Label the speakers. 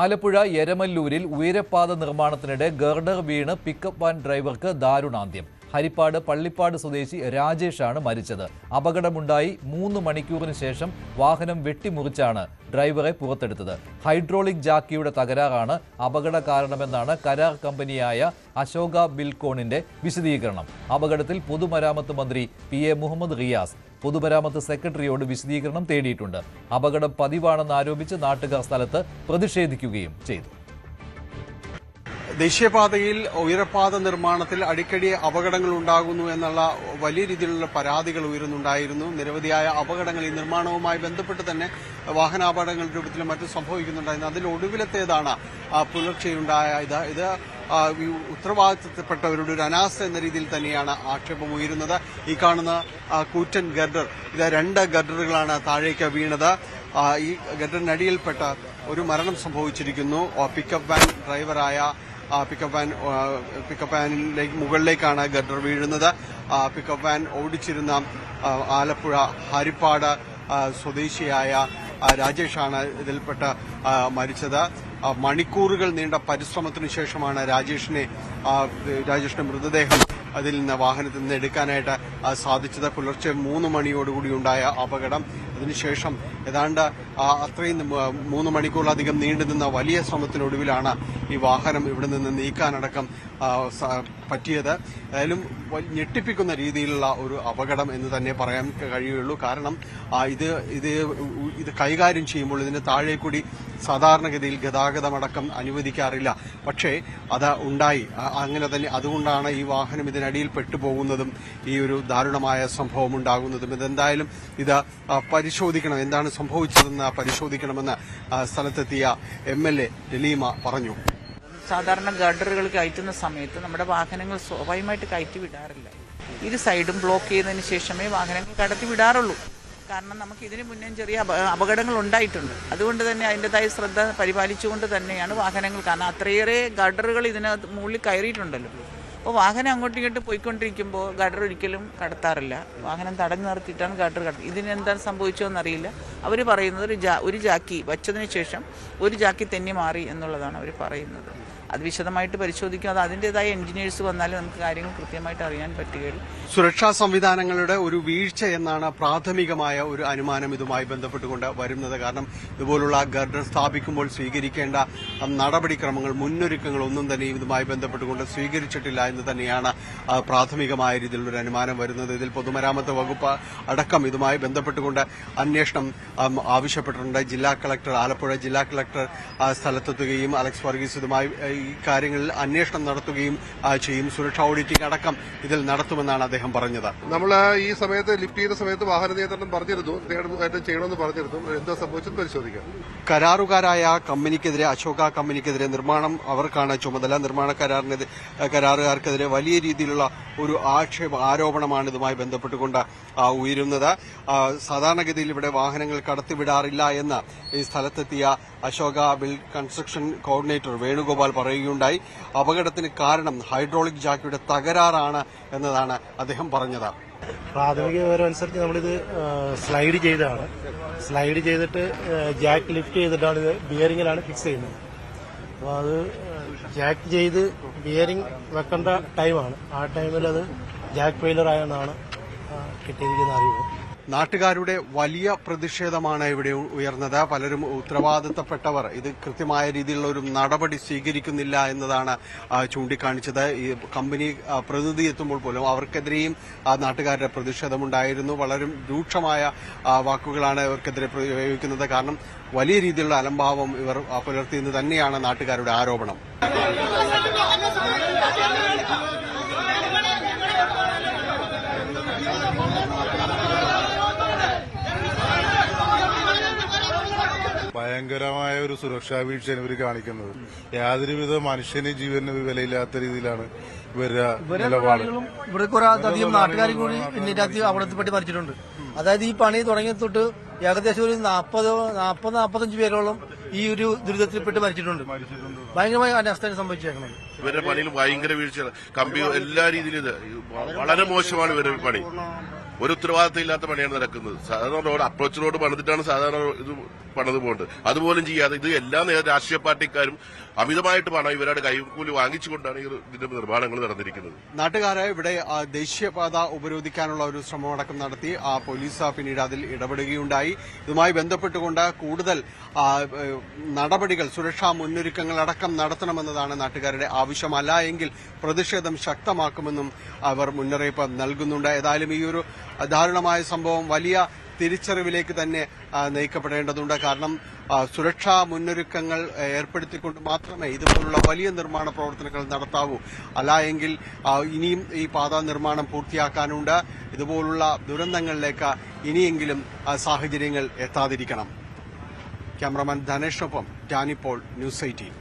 Speaker 1: ആലപ്പുഴ എരമല്ലൂരിൽ ഉയരപ്പാത നിർമ്മാണത്തിനിടെ ഗർഡർ വീണ് പിക്കപ്പ് വാൻ ഡ്രൈവർക്ക് ദാരുണാന്ത്യം. ഹരിപ്പാട് പള്ളിപ്പാട് സ്വദേശി രാജേഷാണ് മരിച്ചത്. അപകടമുണ്ടായി മൂന്ന് മണിക്കൂറിന് ശേഷം വാഹനം വെട്ടിമുറിച്ചാണ് ഡ്രൈവറെ പുറത്തെടുത്തത്. ഹൈഡ്രോളിക് ജാക്കിയുടെ തകരാറാണ് അപകട കാരണമെന്നാണ് കരാർ കമ്പനിയായ അശോക ബിൽകോണിന്റെ വിശദീകരണം. അപകടത്തിൽ പൊതുമരാമത്ത് മന്ത്രി പി എ മുഹമ്മദ് റിയാസ് പൊതുമരാമത്ത് സെക്രട്ടറിയോട് വിശദീകരണം തേടിയിട്ടുണ്ട്. അപകടം പതിവാണെന്ന് ആരോപിച്ച് നാട്ടുകാർ സ്ഥലത്ത് പ്രതിഷേധിക്കുകയും ചെയ്തു.
Speaker 2: ദേശീയപാതയിൽ ഉയരപാത നിർമ്മാണത്തിൽ അടിക്കടി അപകടങ്ങൾ ഉണ്ടാകുന്നു എന്നുള്ള വലിയ രീതിയിലുള്ള പരാതികൾ ഉയരുന്നുണ്ടായിരുന്നു. നിരവധിയായ അപകടങ്ങൾ ഈ നിർമ്മാണവുമായി ബന്ധപ്പെട്ട് തന്നെ വാഹനാപകടങ്ങൾ രൂപത്തിലും മറ്റും സംഭവിക്കുന്നുണ്ടായിരുന്നു. അതിൽ ഒടുവിലത്തേതാണ് പുലർച്ചെയുണ്ടായ ഇത് ഇത് ഉത്തരവാദിത്തപ്പെട്ടവരുടെ ഒരു അനാസ്ഥ എന്ന രീതിയിൽ തന്നെയാണ് ആക്ഷേപം ഉയരുന്നത്. ഈ കാണുന്ന കൂറ്റൻ ഗർഡർ ഇത് രണ്ട് ഗർഡറുകളാണ് താഴേക്ക് വീണത്. ഈ ഗർഡറിനടിയിൽപ്പെട്ട ഒരു മരണം സംഭവിച്ചിരിക്കുന്നു. പിക്കപ്പ് വാൻ ഡ്രൈവറായ പിക്കപ്പ് വാൻ പിക്കപ്പ് വാനിലേക്ക് മുകളിലേക്കാണ് ഗഡർ വീഴുന്നത്. പിക്കപ്പ് വാൻ ഓടിച്ചിരുന്ന ആലപ്പുഴ ഹരിപ്പാട് സ്വദേശിയായ രാജേഷാണ് ഇതിൽപ്പെട്ട് മരിച്ചത്. മണിക്കൂറുകൾ നീണ്ട പരിശ്രമത്തിനു ശേഷമാണ് രാജേഷിനെ രാജേഷിന്റെ മൃതദേഹം അതിൽ നിന്ന് വാഹനത്തിൽ നിന്ന് എടുക്കാനായിട്ട് സാധിച്ചത്. പുലർച്ചെ മൂന്ന് മണിയോടുകൂടി ഉണ്ടായ അപകടം. അതിനുശേഷം ഏതാണ്ട് അത്രയും മൂന്ന് മണിക്കൂറിലധികം നീണ്ടുനിന്ന വലിയ ശ്രമത്തിനൊടുവിലാണ് ഈ വാഹനം ഇവിടെ നിന്ന് നീക്കാനടക്കം പറ്റിയത്. ഏതായാലും ഞെട്ടിപ്പിക്കുന്ന രീതിയിലുള്ള ഒരു അപകടം എന്ന് തന്നെ പറയാൻ കഴിയുള്ളൂ കാരണം ഇത് ഇത് ഇത് കൈകാര്യം ചെയ്യുമ്പോൾ ഇതിന് താഴെ കൂടി സാധാരണഗതിയിൽ ഗതാഗതമടക്കം അനുവദിക്കാറില്ല. പക്ഷേ അത് ഉണ്ടായി. അങ്ങനെ തന്നെ അതുകൊണ്ടാണ് ഈ വാഹനം ഇതിനടിയിൽ പെട്ടുപോകുന്നതും ഈ ഒരു ദാരുണമായ സംഭവം ഉണ്ടാകുന്നതും. ഇതെന്തായാലും ഇത് പരിശോധിക്കണം. എന്താണ് സംഭവിച്ചതെന്ന് പരിശോധിക്കണമെന്ന് സ്ഥലത്തെത്തിയ എം എൽ എ ലലീമ പറഞ്ഞു.
Speaker 3: സാധാരണ ഗാർഡറുകൾ കയറ്റുന്ന സമയത്ത് നമ്മുടെ വാഹനങ്ങൾ സ്വാഭാവികമായിട്ട് കയറ്റി വിടാറില്ല. ഇരു സൈഡും ബ്ലോക്ക് ചെയ്തതിന് ശേഷമേ വാഹനങ്ങൾ കടത്തി വിടാറുള്ളൂ. കാരണം നമുക്ക് ഇതിന് മുന്നേ ചെറിയ അപ- അപകടങ്ങൾ ഉണ്ടായിട്ടുണ്ട്. അതുകൊണ്ട് തന്നെ അതിന്റെതായ ശ്രദ്ധ പരിപാലിച്ചുകൊണ്ട് തന്നെയാണ് വാഹനങ്ങൾ. കാരണം അത്രയേറെ ഗാർഡറുകൾ ഇതിനകത്ത് മുകളിൽ കയറിയിട്ടുണ്ടല്ലോ. അപ്പോൾ വാഹനം അങ്ങോട്ടും ഇങ്ങോട്ടും പോയിക്കൊണ്ടിരിക്കുമ്പോൾ ഗഡർ ഒരിക്കലും കടത്താറില്ല. വാഹനം തടഞ്ഞു നിർത്തിയിട്ടാണ് ഗഡർ കട ഇതിനെന്താണ് സംഭവിച്ചതെന്ന് അറിയില്ല അവർ പറയുന്നത് ഒരു ജാ ഒരു ജാക്കി വച്ചതിന് ശേഷം ഒരു ജാക്കി തെന്നി മാറി എന്നുള്ളതാണ് അവർ പറയുന്നത്. അത് വിശദമായിട്ട് പരിശോധിക്കും. അത് അതിന്റെതായ എഞ്ചിനീയേഴ്സ് വന്നാലേ നമുക്ക് കാര്യങ്ങൾ കൃത്യമായിട്ട് അറിയാൻ പറ്റുകയുള്ളൂ.
Speaker 2: സുരക്ഷാ സംവിധാനങ്ങളുടെ ഒരു വീഴ്ച എന്നാണ് പ്രാഥമികമായ ഒരു അനുമാനം ഇതുമായി ബന്ധപ്പെട്ടുകൊണ്ട് വരുന്നത്. കാരണം ഇതുപോലുള്ള ഗർഡർ സ്ഥാപിക്കുമ്പോൾ സ്വീകരിക്കേണ്ട നടപടിക്രമങ്ങൾ മുന്നൊരുക്കങ്ങൾ ഒന്നും തന്നെ ഇതുമായി ബന്ധപ്പെട്ടുകൊണ്ട് സ്വീകരിച്ചിട്ടില്ല എന്ന് തന്നെയാണ് പ്രാഥമികമായ രീതിയിലുള്ള ഒരു അനുമാനം വരുന്നത്. ഇതിൽ പൊതുമരാമത്ത് വകുപ്പ് അടക്കം ഇതുമായി ബന്ധപ്പെട്ടുകൊണ്ട് അന്വേഷണം ആവശ്യപ്പെട്ടിട്ടുണ്ട്. ജില്ലാ കളക്ടർ ആലപ്പുഴ ജില്ലാ കളക്ടർ സ്ഥലത്തെത്തുകയും അലക്സ് വർഗീസ് ഇതുമായി ഈ കാര്യങ്ങളിൽ അന്വേഷണം നടത്തുകയും ചെയ്യും. സുരക്ഷാ ഓഡിറ്റിംഗ് അടക്കം ഇതിൽ നടത്തുമെന്നാണ് അദ്ദേഹം പറഞ്ഞത്.
Speaker 4: നമ്മൾ ഈ സമയത്ത് ലിഫ്റ്റ് ചെയ്ത സമയത്ത് വാഹന നിയന്ത്രണം പറഞ്ഞിരുന്നു. ചെയ്യണമെന്ന് പറഞ്ഞിരുന്നു. എന്താ സംഭവിച്ചത് പരിശോധിക്കാം.
Speaker 2: കരാറുകാരായ കമ്പനിക്കെതിരെ അശോക കമ്പനിക്കെതിരെ നിർമ്മാണം അവർക്കാണ് ചുമതല. നിർമ്മാണ കരാറിനെതിരെ കരാറുകാർക്കെതിരെ വലിയ രീതിയിലുള്ള ഒരു ആക്ഷേപ ആരോപണമാണ് ഇതുമായി ബന്ധപ്പെട്ടുകൊണ്ട് ഉയരുന്നത്. സാധാരണഗതിയിൽ ഇവിടെ വാഹനങ്ങൾ കടത്തിവിടാറില്ല എന്ന് ഈ സ്ഥലത്തെത്തിയ Ashoka build construction coordinator Venugopal പറയുകയുണ്ടായി. അപകടത്തിന് കാരണം ഹൈഡ്രോളിക് ജാക്കിയുടെ തകരാറാണ് എന്നതാണ് അദ്ദേഹം പറഞ്ഞത്.
Speaker 5: പ്രാഥമിക വിവരം അനുസരിച്ച് നമ്മളിത് സ്ലൈഡ് ചെയ്താണ് സ്ലൈഡ് ചെയ്തിട്ട് ജാക്ക് ലിഫ്റ്റ് ചെയ്തിട്ടാണ് ഇത് ബിയറിങ്ങിലാണ് ഫിക്സ് ചെയ്യുന്നത്. അപ്പോൾ അത് ജാക്ക് ചെയ്ത് ബിയറിംഗ് വെക്കേണ്ട ടൈമാണ്. ആ ടൈമിൽ അത് ജാക്ക് ഫെയിലർ ആയെന്നാണ് കിട്ടിയിരിക്കുന്ന അറിവ്.
Speaker 2: നാട്ടുകാരുടെ വലിയ പ്രതിഷേധമാണ് ഇവിടെ ഉയർന്നത് പലരും ഉത്തരവാദിത്തപ്പെട്ടവർ ഇത് കൃത്യമായ രീതിയിലുള്ള ഒരു നടപടി സ്വീകരിക്കുന്നില്ല എന്നതാണ് ചൂണ്ടിക്കാണിച്ചത് ഈ കമ്പനി പ്രതിനിധി എത്തുമ്പോൾ പോലും അവർക്കെതിരെയും നാട്ടുകാരുടെ പ്രതിഷേധമുണ്ടായിരുന്നു വളരെ രൂക്ഷമായ വാക്കുകളാണ് ഇവർക്കെതിരെ പ്രയോഗിക്കുന്നത് കാരണം വലിയ രീതിയിലുള്ള അലംഭാവം ഇവർ പുലർത്തിയെന്ന് തന്നെയാണ് നാട്ടുകാരുടെ ആരോപണം
Speaker 6: ഭയങ്കരമായ ഒരു സുരക്ഷാ വീഴ്ചയാണ് ഇവർ കാണിക്കുന്നത്. യാതൊരുവിധ മനുഷ്യന് ജീവന് വിലയില്ലാത്ത രീതിയിലാണ് ഇവരുടെ നിലപാട്.
Speaker 7: ഇവിടെ കുറെ അധികം നാട്ടുകാർ കൂടി അപകടത്തിൽപ്പെട്ട് മരിച്ചിട്ടുണ്ട് അതായത് ഈ പണി തുടങ്ങിയ തൊട്ട് ഏകദേശം ഒരു നാൽപ്പത് നാൽപ്പത് നാൽപ്പത്തഞ്ച് പേരോളം ഈ ഒരു ദുരിതത്തിൽപ്പെട്ട് മരിച്ചിട്ടുണ്ട്. ഭയങ്കരമായ അനാസ്ഥയാണ് സംഭവിച്ചേക്കുന്നത്.
Speaker 8: ഇവരുടെ പണിയിൽ ഭയങ്കര വീഴ്ചയാണ്. കമ്പി എല്ലാ രീതിയിലും ഇത് വളരെ മോശമാണ് ഇവരുടെ പണി. ഒരു ഉത്തരവാദിത്തം ഇല്ലാത്ത പണിയാണ് നടക്കുന്നത്. സാധാരണ റോഡ് അപ്രോച്ച് റോഡ് പണിതിട്ടാണ് സാധാരണ ഇത് പണിത് പോകുന്നത് അതുപോലും ചെയ്യാതെ ഇത് എല്ലാ രാഷ്ട്രീയ പാർട്ടിക്കാരും അമിതമായിട്ട് പണം ഇവരുടെ കൈക്കൂലി വാങ്ങിച്ചുകൊണ്ടാണ് ഇതിന്റെ നിർമ്മാണങ്ങൾ നടന്നിരിക്കുന്നത്.
Speaker 2: നാട്ടുകാരെ ഇവിടെ ദേശീയപാത ഉപരോധിക്കാനുള്ള ഒരു ശ്രമമടക്കം നടത്തി. ആ പോലീസ് പിന്നീട് അതിൽ ഇടപെടുകയുണ്ടായി. ഇതുമായി ബന്ധപ്പെട്ടുകൊണ്ട് കൂടുതൽ നടപടികൾ സുരക്ഷാ മുന്നൊരുക്കങ്ങൾ അടക്കം നടത്തണമെന്നതാണ് നാട്ടുകാരുടെ ആവശ്യമല്ല എങ്കിൽ പ്രതിഷേധം ശക്തമാക്കുമെന്നും അവർ മുന്നറിയിപ്പ് നൽകുന്നുണ്ട്. ഏതായാലും ഈ ഒരു ദാരുണമായ സംഭവം വലിയ തിരിച്ചറിവിലേക്ക് തന്നെ നയിക്കപ്പെടേണ്ടതുണ്ട്. കാരണം സുരക്ഷാ മുന്നൊരുക്കങ്ങൾ ഏർപ്പെടുത്തിക്കൊണ്ട് മാത്രമേ ഇതുപോലുള്ള വലിയ നിർമ്മാണ പ്രവർത്തനങ്ങൾ നടത്താവൂ. അല്ല എങ്കിൽ ഇനിയും ഈ പാത നിർമ്മാണം പൂർത്തിയാക്കാനുണ്ട്. ഇതുപോലുള്ള ദുരന്തങ്ങളിലേക്ക് ഇനിയെങ്കിലും സാഹചര്യങ്ങൾ എത്താതിരിക്കണം. ക്യാമറമാൻ ധനേഷിനൊപ്പം ഡാനിപ്പോൾ ന്യൂസ് എയ്റ്റീൻ.